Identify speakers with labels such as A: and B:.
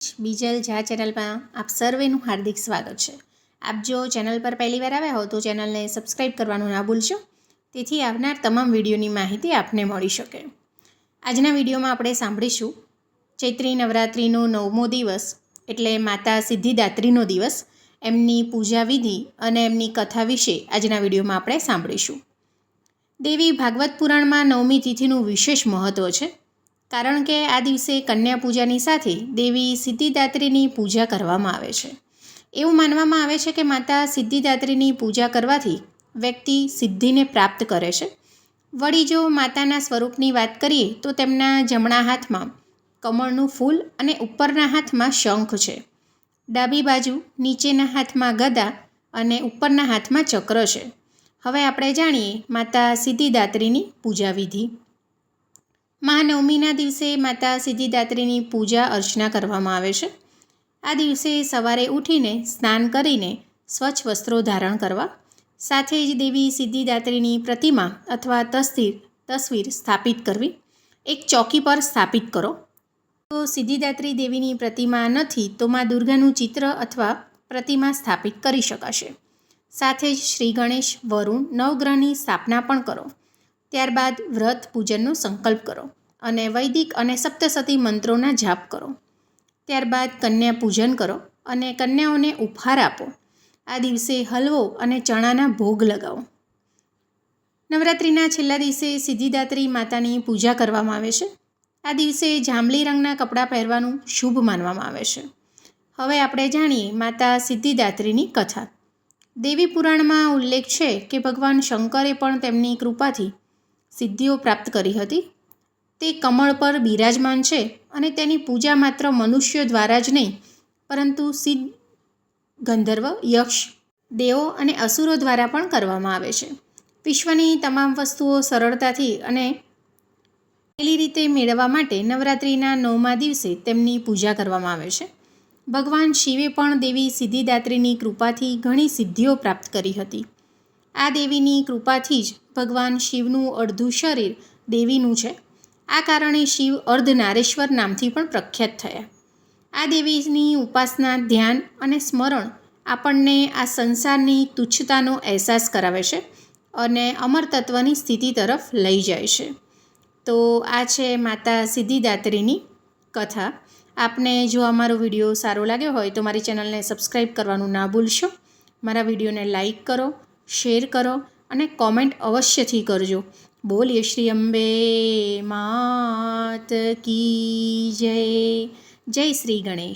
A: બીજલ ઝા ચેનલમાં આપ સર્વેનું હાર્દિક સ્વાગત છે. આપ જો ચેનલ પર પહેલી વાર આવ્યા હો તો ચેનલને સબસ્ક્રાઈબ કરવાનું ના ભૂલશો, તેથી આવનાર તમામ વિડીયોની માહિતી આપને મળી શકે. આજના વિડીયોમાં આપણે સાંભળીશું, ચૈત્રી નવરાત્રિનો નવમો દિવસ એટલે માતા સિદ્ધિદાત્રીનો દિવસ, એમની પૂજા વિધિ અને એમની કથા વિશે આજના વિડીયોમાં આપણે સાંભળીશું. દેવી ભાગવત પુરાણમાં નવમી તિથિનું વિશેષ મહત્ત્વ છે. કારણ કે આ દિવસે કન્યા પૂજાની સાથે દેવી સિદ્ધિદાત્રીની પૂજા કરવામાં આવે છે. એવું માનવામાં આવે છે કે માતા સિદ્ધિદાત્રીની પૂજા કરવાથી વ્યક્તિ સિદ્ધિને પ્રાપ્ત કરે છે. વળી જો માતાના સ્વરૂપની વાત કરીએ તો તેમના જમણા હાથમાં કમળનું ફૂલ અને ઉપરના હાથમાં શંખ છે. ડાબી બાજુ નીચેના હાથમાં ગદા અને ઉપરના હાથમાં ચક્ર છે. હવે આપણે જાણીએ માતા સિદ્ધિદાત્રીની પૂજા વિધિ મહાનવમીના દિવસે માતા સિદ્ધિદાત્રીની પૂજા અર્ચના કરવામાં આવે છે. આ દિવસે સવારે ઉઠીને સ્નાન કરીને સ્વચ્છ વસ્ત્રો ધારણ કરવા, સાથે જ દેવી સિદ્ધિદાત્રીની પ્રતિમા અથવા તસવીર તસવીર સ્થાપિત કરવી, એક ચોકી પર સ્થાપિત કરો. તો સિદ્ધિદાત્રી દેવીની પ્રતિમા નથી, તો મા દુર્ગાનું ચિત્ર અથવા પ્રતિમા સ્થાપિત કરી શકાશે. સાથે જ શ્રી ગણેશ, વરુણ, નવગ્રહની સ્થાપના પણ કરો. ત્યારબાદ વ્રત પૂજનનો સંકલ્પ કરો. અને વૈદિક અને સપ્તસતી મંત્રોના જાપ કરો. ત્યારબાદ કન્યા પૂજન કરો અને કન્યાઓને ઉપહાર આપો. આ દિવસે હલવો અને ચણાના ભોગ લગાવો. નવરાત્રિના છેલ્લા દિવસે સિદ્ધિદાત્રી માતાની પૂજા કરવામાં આવે છે. આ દિવસે જાંબલી રંગના કપડાં પહેરવાનું શુભ માનવામાં આવે છે. હવે આપણે જાણીએ માતા સિદ્ધિદાત્રીની કથા. દેવી પુરાણમાં ઉલ્લેખ છે કે ભગવાન શંકરે પણ તેમની કૃપાથી સિદ્ધિઓ પ્રાપ્ત કરી હતી. તે કમળ પર બિરાજમાન છે અને તેની પૂજા માત્ર મનુષ્યો દ્વારા જ નહીં, પરંતુ સિદ્ધ ગંધર્વ, યક્ષ, દેવો અને અસુરો દ્વારા પણ કરવામાં આવે છે. વિશ્વની તમામ વસ્તુઓ સરળતાથી અને પહેલી રીતે મેળવવા માટે નવરાત્રિના નવમા દિવસે તેમની પૂજા કરવામાં આવે છે. ભગવાન શિવે પણ દેવી સિદ્ધિદાત્રીની કૃપાથી ઘણી સિદ્ધિઓ પ્રાપ્ત કરી હતી. આ દેવીની કૃપાથી જ ભગવાન શિવનું અડધું શરીર દેવીનું છે. આ કારણે શિવ અર્ધનારેશ્વર નામથી પણ પ્રખ્યાત થયા. આ દેવીની ઉપાસના, ધ્યાન અને સ્મરણ આપણને આ સંસારની તુચ્છતાનો અહેસાસ કરાવે છે અને અમર તત્વની સ્થિતિ તરફ લઈ જાય છે. તો આ છે માતા સિદ્ધિદાત્રીની કથા. આપને જો અમારો વીડિયો સારો લાગ્યો હોય તો મારી ચેનલને સબસ્ક્રાઈબ કરવાનું ના ભૂલશો. મારા વિડીયોને લાઈક કરો, શેર કરો અને કોમેન્ટ અવશ્યથી કરજો. બોલીએ શ્રી અંબે માત કી જય. જય શ્રી ગણેશ.